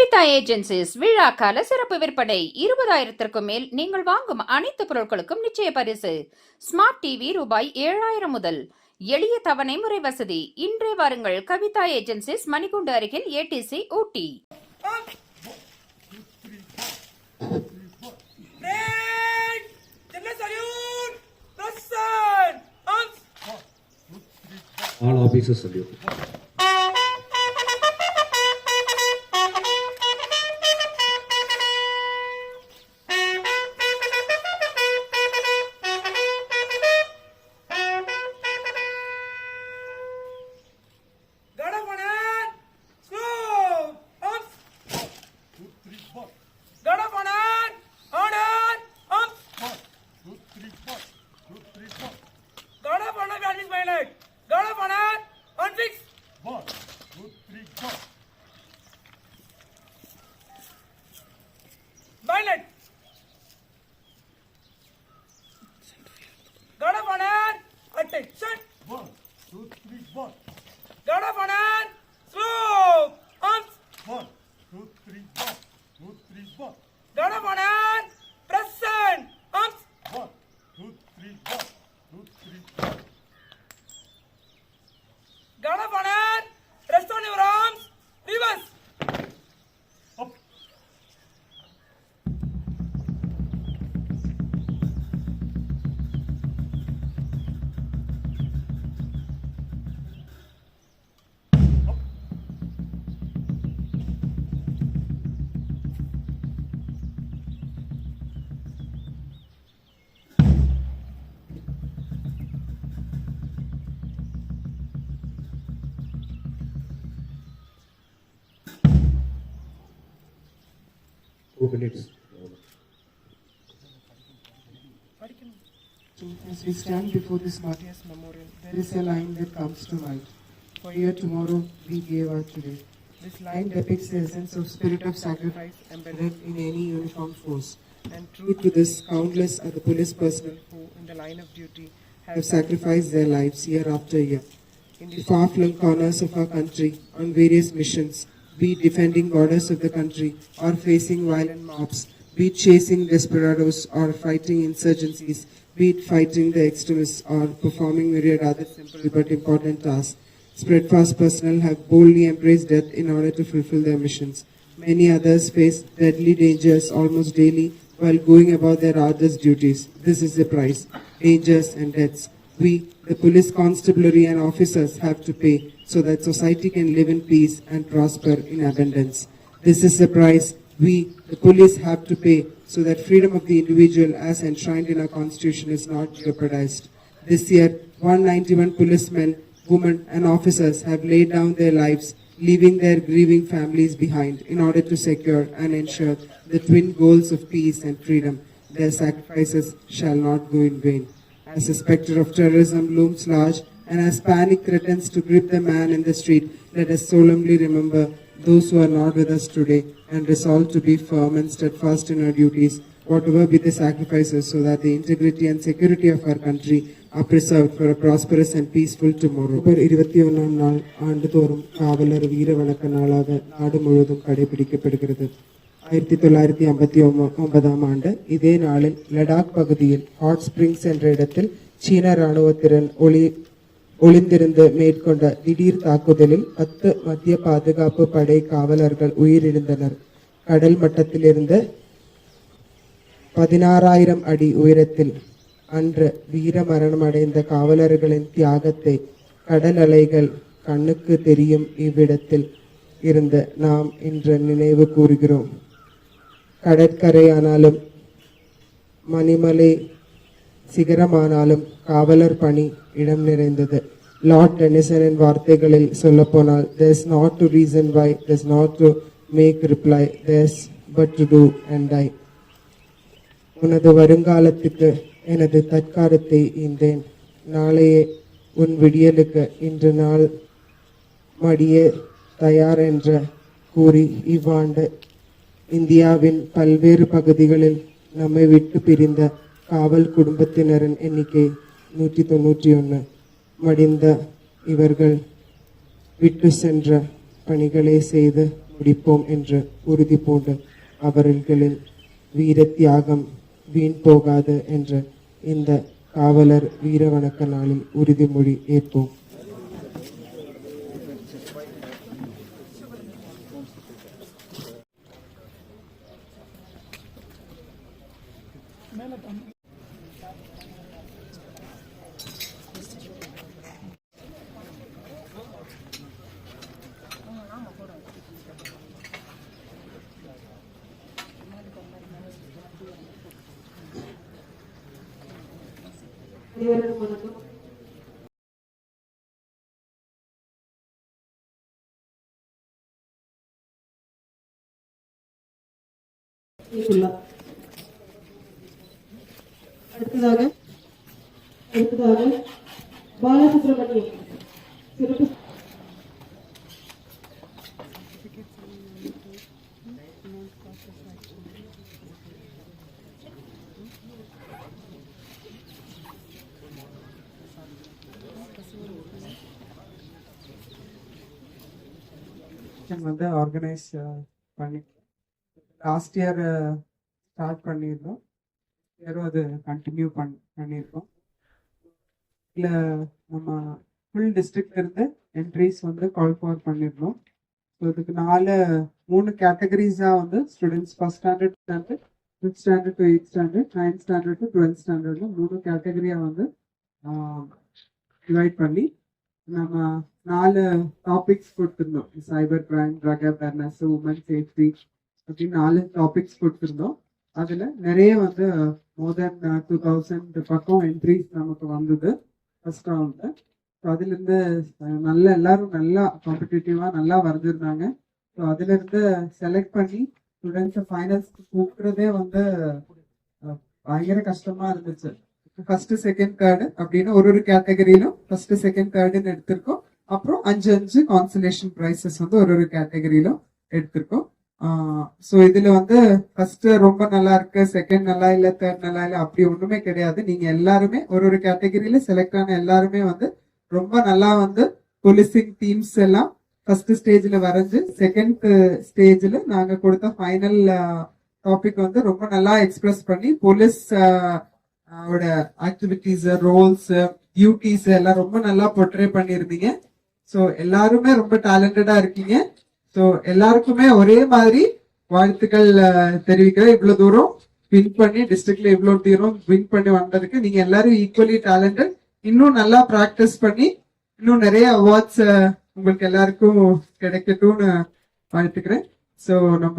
Kavitha agencies விழாக்கால சிறப்பு விற்பனை. இருபதாயிரத்திற்கும் மேல் நீங்கள் வாங்கும் அனைத்து பொருட்களுக்கும் நிச்சய பரிசு. ஸ்மார்ட் டிவி ரூபாய் ஏழாயிரம் முதல். எளிய தவணை முறை வசதி. இன்றே வாருங்கள் கவிதா ஏஜென்சிஸ் மணிகுண்டு அருகில் ADC Ooty. All officers salute. As we stand before this Matthias memorial, there is a line that comes to mind. For here tomorrow we gave our today. This line depicts the essence of spirit of sacrifice embedded in any uniformed force. And true to this, countless are the police personnel who, in the line of duty, have sacrificed their lives year after year. In the far-flung corners of our country, on various missions, be it defending borders of the country or facing violent mobs, be it chasing desperados or fighting insurgencies, be it fighting the extremists or performing myriad other simple but important tasks. Spreadfast personnel have boldly embraced death in order to fulfill their missions. Many others face deadly dangers almost daily while going about their arduous duties. This is the price. Dangers and deaths. We, the police constabulary and officers, have to pay so that society can live in peace and prosper in abundance. This is the price we, the police, have to pay so that freedom of the individual as enshrined in our constitution is not jeopardized. This year, 191 policemen, women and officers have laid down their lives, leaving their grieving families behind in order to secure and ensure the twin goals of peace and freedom. Their sacrifices shall not go in vain. As the specter of terrorism looms large and as panic threatens to grip the man in the street, let us solemnly remember those who are not with us today and resolve to be firm and steadfast in our duties, whatever be the sacrifices, so that the integrity and security of our country are preserved for a prosperous and peaceful tomorrow. October இருபத்தி ஒன்றாம் நாள் ஆண்டுதோறும் காவலர் வீர வணக்க நாளாக நாடு முழுவதும் கடைபிடிக்கப்படுகிறது ஆயிரத்தி தொள்ளாயிரத்தி ஐம்பத்தி ஒன்பதாம் ஆண்டு இதே நாளில் லடாக் பகுதியில் ஹாட் ஸ்பிரிங்ஸ் என்ற இடத்தில் சீன ராணுவத்திறன் ஒளி ஒளித்திருந்து மேற்கொண்ட திடீர் தாக்குதலில் பத்து மத்திய பாதுகாப்பு படை காவலர்கள் உயிரிழந்தனர். கடல் மட்டத்திலிருந்து பதினாறாயிரம் அடி உயரத்தில் அன்று வீர மரணம் அடைந்த காவலர்களின் தியாகத்தை கடல் அலைகள் கண்ணுக்கு தெரியும் இவ்விடத்தில் இருந்து நாம் இன்று நினைவு கூறுகிறோம். கடற்கரையானாலும் மணிமலை சிகரமானாலும் காவலர் பணி இடம் நிறைந்தது. லார்ட் டெனிசனின் வார்த்தைகளில் சொல்லப்போனால் theirs not to reason why theirs not to make reply theirs but to do and die உனது வருங்காலத்துக்கு எனது தற்காலத்தை ஈந்தேன் நாளையே உன் விடியலுக்கு இன்று நாள் மடிய தயார் என்ற கூறி இவ்வாண்டு இந்தியாவின் பல்வேறு பகுதிகளில் நம்மை விட்டு பிரிந்த காவல் குடும்பத்தினரின் எண்ணிக்கை நூற்றி தொண்ணூற்றி ஒன்று மடிந்த இவர்கள் விட்டு சென்ற பணிகளை செய்து முடிப்போம் என்று உறுதி பூண்டு அவர்களின் வீர தியாகம் வீண் போகாது என்று இந்த காவலர் வீர வணக்க நாளில் உறுதிமொழி ஏற்போம். அடுத்ததாக அடுத்ததாக பாலசுப்ரமணியம். சிறப்பு ஃபங்க்ஷன் வந்து ஆர்கனைஸ் பண்ணி லாஸ்ட் இயர் ஸ்டார்ட் பண்ணியிருந்தோம். இயரும் அது கண்டினியூ பண் பண்ணியிருக்கோம். இதில் நம்ம ஃபுல் டிஸ்ட்ரிக்ட்ல இருந்து என்ட்ரிஸ் வந்து கால் ஃபார் பண்ணியிருந்தோம். ஸோ இதுக்கு நாலு மூணு கேட்டகரிஸாக வந்து students first standard standard fifth standard to eight standard ninth standard to twelfth ஸ்டாண்டர்டில் மூணு கேட்டகரியாக வந்து டிவைட் பண்ணி நம்ம நாலு டாபிக்ஸ் கொடுத்துருந்தோம். Cyber crime drug awareness women safety அப்படின்னு நாலு டாபிக்ஸ் கொடுத்துருந்தோம். அதில் நிறைய வந்து மோர் தென் டூ தௌசண்ட் பக்கம் என்ட்ரிஸ் நமக்கு வந்தது. ஃபர்ஸ்ட் ரவுண்டில் ஸோ அதுலேருந்து uh, நல்ல எல்லாரும் நல்லா காம்படிட்டிவாக நல்லா வரைஞ்சிருந்தாங்க. ஸோ அதுலேருந்து செலக்ட் பண்ணி ஸ்டூடெண்ட்ஸை ஃபைனல்ஸ்க்கு கூப்பிட்றதே வந்து uh, பயங்கர கஷ்டமாக இருந்துச்சு. ஃபர்ஸ்ட் செகண்ட் கார்டு அப்படின்னு ஒரு ஒரு கேட்டகரியிலும் ஃபர்ஸ்ட் செகண்ட் கார்டுன்னு எடுத்திருக்கோம். அப்புறம் அஞ்சு அஞ்சு கான்சலேஷன் ப்ரைஸஸ் வந்து ஒரு ஒரு கேட்டகரியிலும் எடுத்திருக்கோம். ஸோ இதுல வந்து ஃபர்ஸ்ட் ரொம்ப நல்லா இருக்கு செகண்ட் நல்லா இல்ல தேர்ட் நல்லா இல்ல அப்படி ஒண்ணுமே கிடையாது. நீங்க எல்லாருமே ஒரு ஒரு கேட்டகரியில செலக்ட் ஆன எல்லாருமே வந்து ரொம்ப நல்லா வந்து போலீசிங் டீம்ஸ் எல்லாம் ஃபர்ஸ்ட் ஸ்டேஜ்ல வரைஞ்சு செகண்ட் ஸ்டேஜ்ல நாங்க கொடுத்த ஃபைனல் டாபிக் வந்து ரொம்ப நல்லா எக்ஸ்பிரஸ் பண்ணி போலீஸ் அவரோட ஆக்டிவிட்டிஸ் ரோல்ஸ் டியூட்டிஸ் எல்லாம் ரொம்ப நல்லா பொட்ரே பண்ணியிருந்தீங்க. ஸோ எல்லாருமே ரொம்ப டேலண்டடா இருக்கீங்க. ஸோ எல்லாருக்குமே ஒரே மாதிரி வாழ்த்துக்கள் தெரிவிக்கிறேன். இவ்வளவு தூரம் வின் பண்ணி டிஸ்ட்ரிக்ட்ல இவ்வளோ தூரம் வின் பண்ணி வந்ததுக்கு நீங்க எல்லாரும் ஈக்குவலி டேலண்டட் இன்னும் நல்லா ப்ராக்டிஸ் பண்ணி இன்னும் நிறைய அவார்ட்ஸ் உங்களுக்கு எல்லாருக்கும் கிடைக்கட்டும்னு வாழ்த்துக்கிறேன். ஸோ நம்ம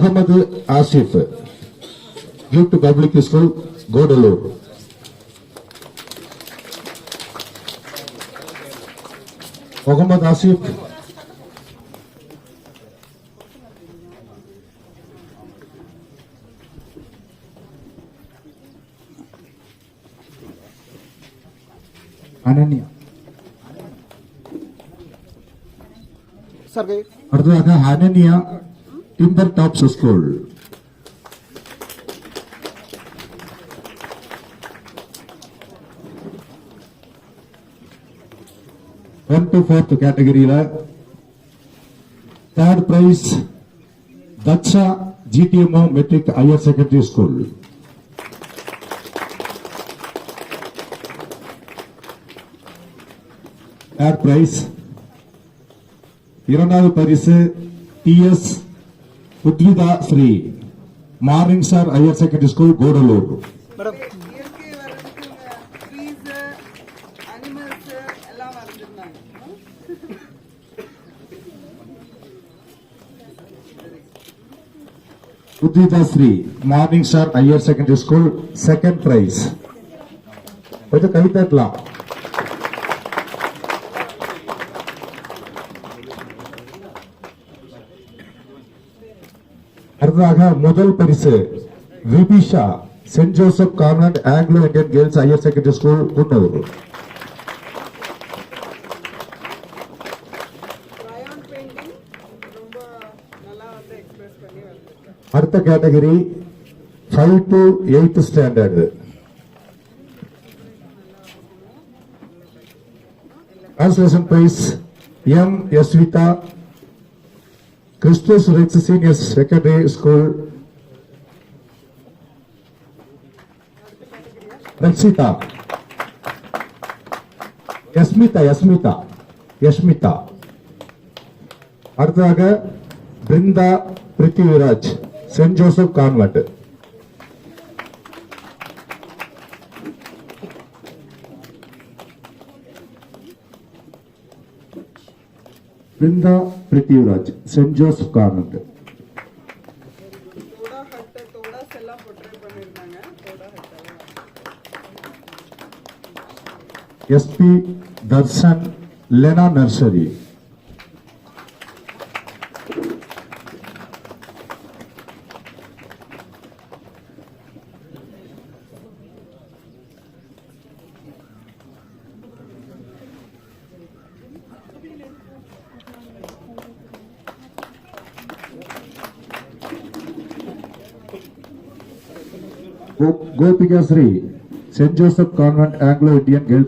Mohammed Asif gift public school Gudalur Mohammed Asif Ananya அடுத்ததாக Ananya timber tops school one to fourth கேட்டகரியில third prize Daksha GDMO matric higher secondary school third prize இரண்டாவது பரிசு D Udvitha Sri morning star higher secondary school Gudalur. இயற்கை வரைஞ்சிருங்க trees animals எல்லாம் வரைஞ்சிருந்தாங்க Udvita Sri, Morning Star Higher Secondary School, second prize. கொஞ்சம் கை தட்டலாம் அடுத்ததாக முதல் பரிசு Vibisha Saint Joseph convent Anglo Indian girls higher secondary school Coonoor Crayon painting ரொம்ப நல்லா வந்து எக்ஸ்பிரஸ் பண்ணி வந்திருக்கேன் அடுத்த category five to eighth standard translation prize M Yashvitha கிறிஸ்துவ Suresh senior secondary school Rakshitha Yasmitha Yasmitha Yasmitha அடுத்ததாக Brinda Prithviraj Saint Joseph convent Brindha Prithviraj saint Joseph convent SP Darshan Lena nursery.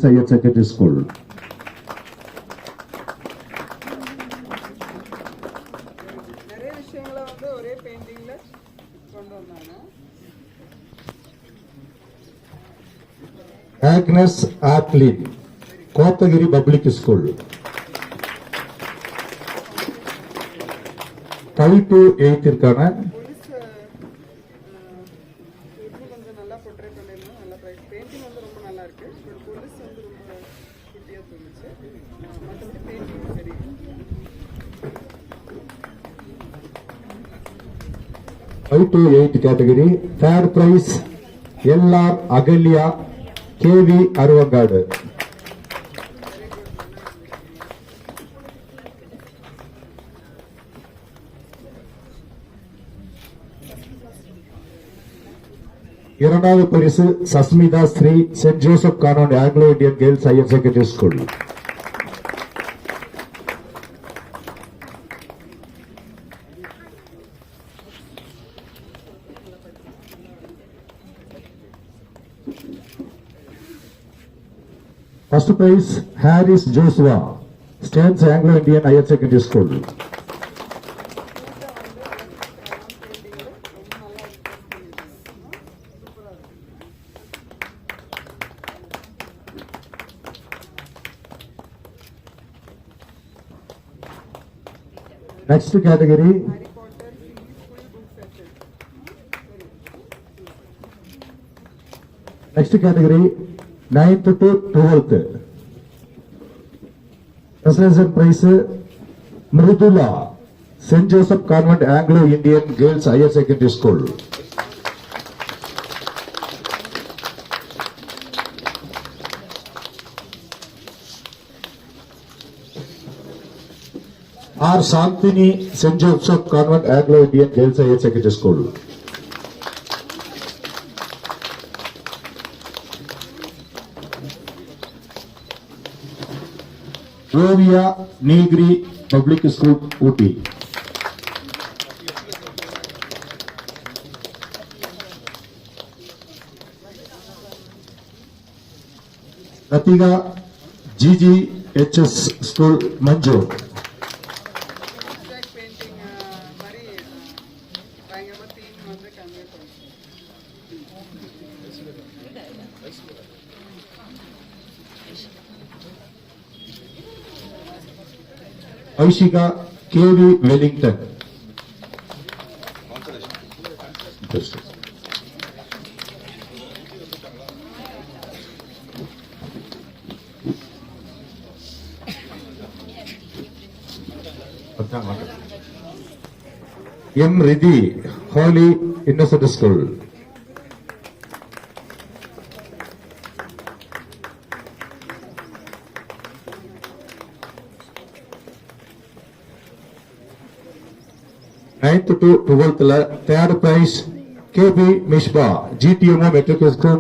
Higher secondary school நிறைய விஷயங்களை வந்து ஒரே பெயிண்டிங்ல கொண்டு வந்தாங்க Agnes Aglin Kotagiri public school five to எயித்திற்கான to eight category third prize LR Ahalya KV Aruvankadu இரண்டாவது பரிசு Sasmitha Sri saint Joseph convent Anglo Indian girls higher secondary school first prize Harris Joshua states Anglo Indian higher secondary school. Next category next category Series full book set next category, ninth to twelfth. Translation prize, Mridula, St. Joseph Convent Anglo Indian Girls Higher Secondary School. R. Santini, St. Joseph Convent Anglo Indian Girls Higher Secondary School. Oviya Nilgiri public school Ooty Rathika GG HS school Manjoor Koshika KD Wellington. Justice. M Riddhi holy innocent school Ninth to twelfth third prize KB Mishba GTMO Metric School.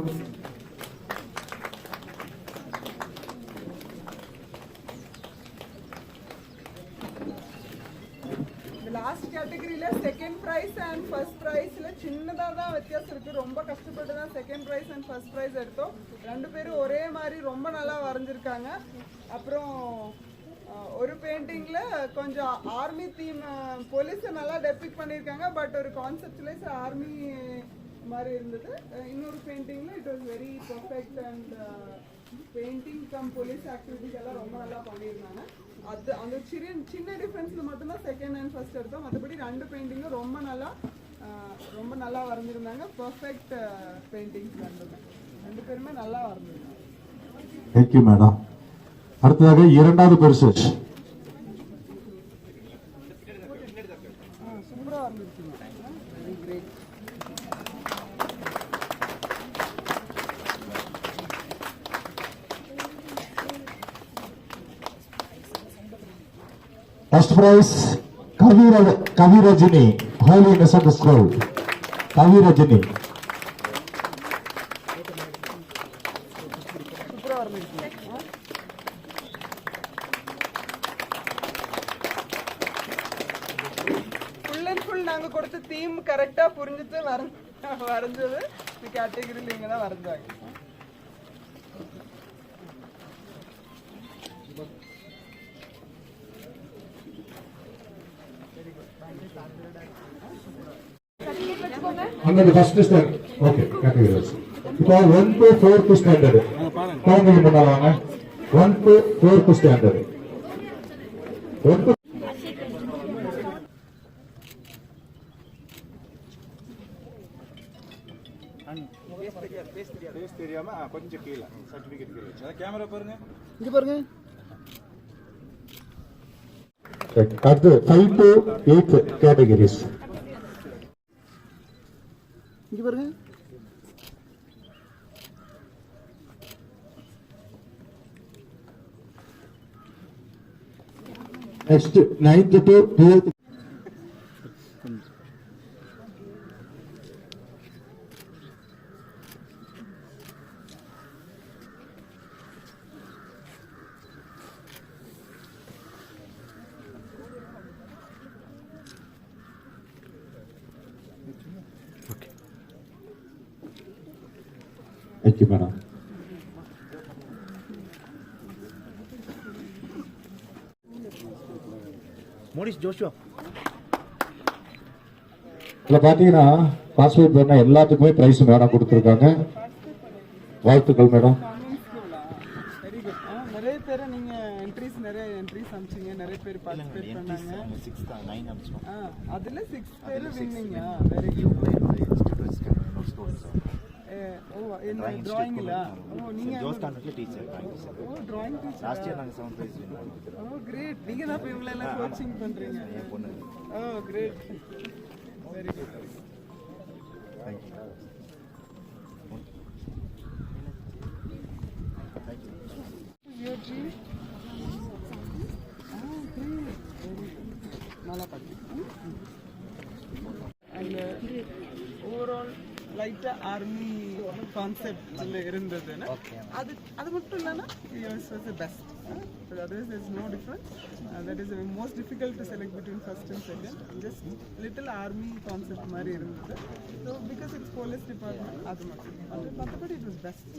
Last கேட்டகரியில second prize and first பிரைஸ்ல சின்னதாக தான் வித்தியாசம் இருக்கு. ரொம்ப கஷ்டப்பட்டு தான் second prize and first prize எடுத்தோம். ரெண்டு பேரும் ஒரே மாதிரி ரொம்ப நல்லா வரைஞ்சிருக்காங்க. அப்புறம் ஒரு பெயிண்டிங்ல கொஞ்சம் ஆர்மி தீம் போலீஸை நல்லா டெபிக் பண்ணியிருக்காங்க பட் ஒரு கான்செப்ட்லைஸ் ஆர்மி மாதிரி இருந்தது. இன்னொரு பெயிண்டிங்ல it was very perfect and painting cum police activities எல்லாம் ரொம்ப நல்லா பண்ணியிருந்தாங்க. அது அந்த சிறிய சின்ன டிஃப்ரென்ஸில் மட்டும்தான் செகண்ட் அண்ட் ஃபர்ஸ்ட் எடுத்தோம். மற்றபடி ரெண்டு பெயிண்டிங்கும் ரொம்ப நல்லா ரொம்ப நல்லா வரைஞ்சிருந்தாங்க. பர்ஃபெக்ட் பெயிண்டிங்ஸ் ரெண்டுமே ரெண்டு பேருமே நல்லா வரைஞ்சிருந்தாங்க. Thank you madam. அடுத்ததாக இரண்டாவது பரிசு சூப்பராக வரைஞ்சிருக்கீங்க very great First prize, Kavi Kavi கேட்டகரியில் இவங்க தான் வரைஞ்சாங்க. Under first standard okay Okay, இப்போ ஒன் டு ஃபோர்த் ஸ்டாண்டர்டு குழந்தைங்க முன்னால வாங்க one to fourth standard one to பாருங்க அடுத்து ஃபைவ் டு எயித் கேட்டகரிஸ் இங்க பாருங்க next ninth to twelfth Joshua இதுல பாத்தீங்கன்னா பார்ட்டிசிபேட் பண்ண எல்லாத்துக்குமே பிரைஸ் மேடம் கொடுத்துருக்காங்க வாழ்த்துக்கள் மேடம் வெரி குட் நிறைய பேரை நீங்கள் என்ட்ரிஸ் நிறைய என்ட்ரிஸ் அமிச்சிங்க நிறைய பேர் பார்ட்டிசிபேட் பண்ணாங்க சிக்ஸ் தான் நைன் அமிச்சோம் ஆ அதில் சிக்ஸ் பேர் வின்னிங்க வெரி குட் ஓ என்ன டிராயிங்கில் ஓ நீங்கள் ஜோஸ் கான்வென்ட்ல டீச்சர் டிராயிங் டீச்சர் ஓ டிராயிங் டீச்சர் லாஸ்ட் இயர் நாங்கள் செவன் ப்ரைஸ் வின் பண்ணோம் ஓ கிரேட் நீங்கள் தான் இப்போ இவங்களை எல்லாம் கோச்சிங் பண்ணுறீங்க என் பொண்ணு ஓ great very good thank you your dream? Ah, great. Very good. நல்லா லைட்டாக ஆர்மி கான்செப்டில் இருந்ததுன்னா. அது அது மட்டும் இல்லைன்னா yours was the best others is no different that is most difficult to select between first and second just little army concept மாதிரி இருந்தது. So because it's police department அது மட்டும். மற்றபடி இட் வாஸ் பெஸ்ட்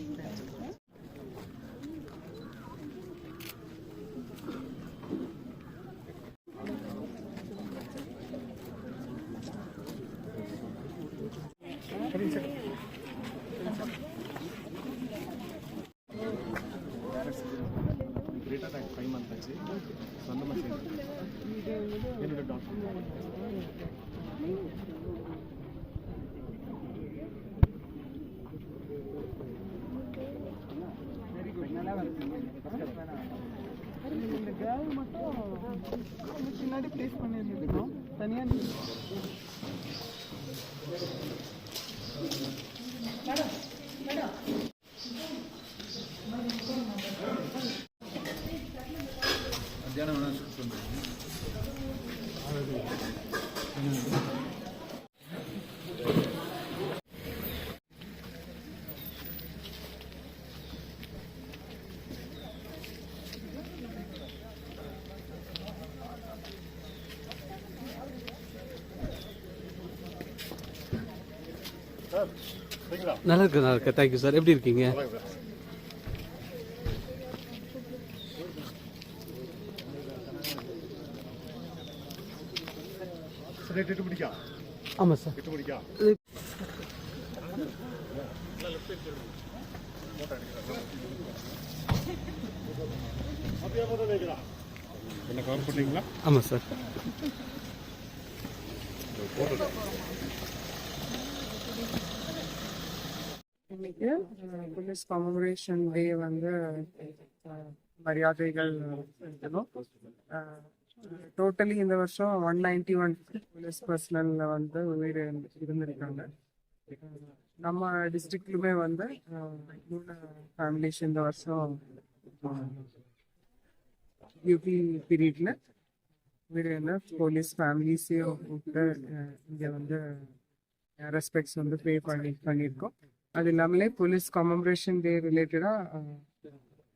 நல்லா இருக்கு நல்லா இருக்கு. தேங்க்யூ சார் எப்படி இருக்கீங்க? என்ன கவர் பண்ணீங்களா ஆமாம் சார் இன்னைக்கு போலீஸ் கமமரேஷன் டே வந்து மரியாதைகள் டோட்டலி இந்த வருஷம் ஒன் நைன்டி ஒன் போலீஸ் பர்சனல்ல வந்து உயிர் இருந்திருக்காங்க. நம்ம டிஸ்ட்ரிக்ட்லுமே வந்து மூணு ஃபேமிலிஸ் இந்த வருஷம் யூபி பீரியட்ல உயிரிழந்த போலீஸ் ஃபேமிலிஸையும் கூப்பிட்டு இங்கே வந்து ரெஸ்பெக்ட்ஸ் வந்து பே பண்ணி பண்ணியிருக்கோம். அது இல்லாமலே போலீஸ் கமமரேஷன் டே ரிலேட்டடாக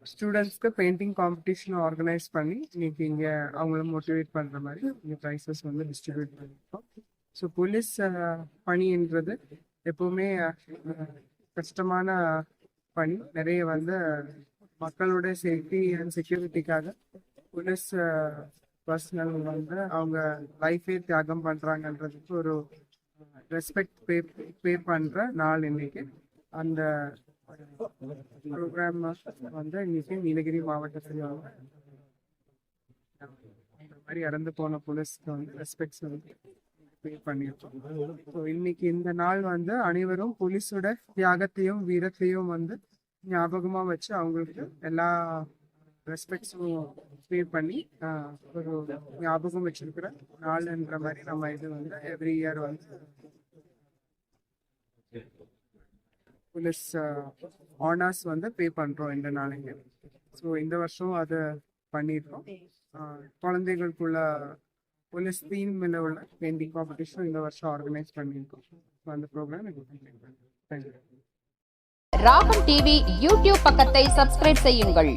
ஸ்டூடெண்ட்ஸ்க்கு பெயிண்டிங் காம்படிஷன் ஆர்கனைஸ் பண்ணி இன்னைக்கு இங்கே அவங்கள மோட்டிவேட் பண்ணுற மாதிரி இங்கே ப்ரைஸஸ் வந்து டிஸ்ட்ரிபியூட் பண்ணியிருக்கோம் ஸோ போலீஸ் பணின்றது எப்போவுமே கஷ்டமான பணி. நிறைய வந்து மக்களோட சேஃப்டி அண்ட் செக்யூரிட்டிக்காக போலீஸ் பர்சனல் வந்து அவங்க லைஃபே தியாகம் பண்ணுறாங்கன்றதுக்கு ஒரு ரெஸ்பெக்ட் பே பே பண்ணுற நாள் இன்னைக்கு. அந்த ப்ரோக்ராம் வந்து இன்னைக்கு நீலகிரி மாவட்டத்தில் இந்த மாதிரி இறந்து போன போலீஸ்க்கு வந்து ரெஸ்பெக்ட்ஸ் வந்து பே பண்ணியிருக்கோம். ஸோ இன்னைக்கு இந்த நாள் வந்து அனைவரும் போலீஸோட தியாகத்தையும் வீரத்தையும் வந்து ஞாபகமா வச்சு அவங்களுக்கு எல்லா ரெஸ்பெக்ட்ஸும் பே பண்ணி ஒரு ஞாபகம் வச்சிருக்கிற நாள்ன்ற மாதிரி நம்ம இது வந்து எவ்ரி இயர் வந்து போலீஸ் ஆனர்ஸ் uh, வந்து பே பண்றோம் இந்த நாளைக்கு. ஸோ இந்த வருஷம் அதை பண்ணியிருக்கோம் குழந்தைகளுக்குள்ள போலீஸ் தீம் மேல உள்ள பெயிண்டிங் காம்படிஷன் இந்த வருஷம் ஆர்கனைஸ் பண்ணியிருக்கோம் ஸோ அந்த programme thank you Ragam TV YouTube பக்கத்தை சப்ஸ்கிரைப் செய்யுங்கள்.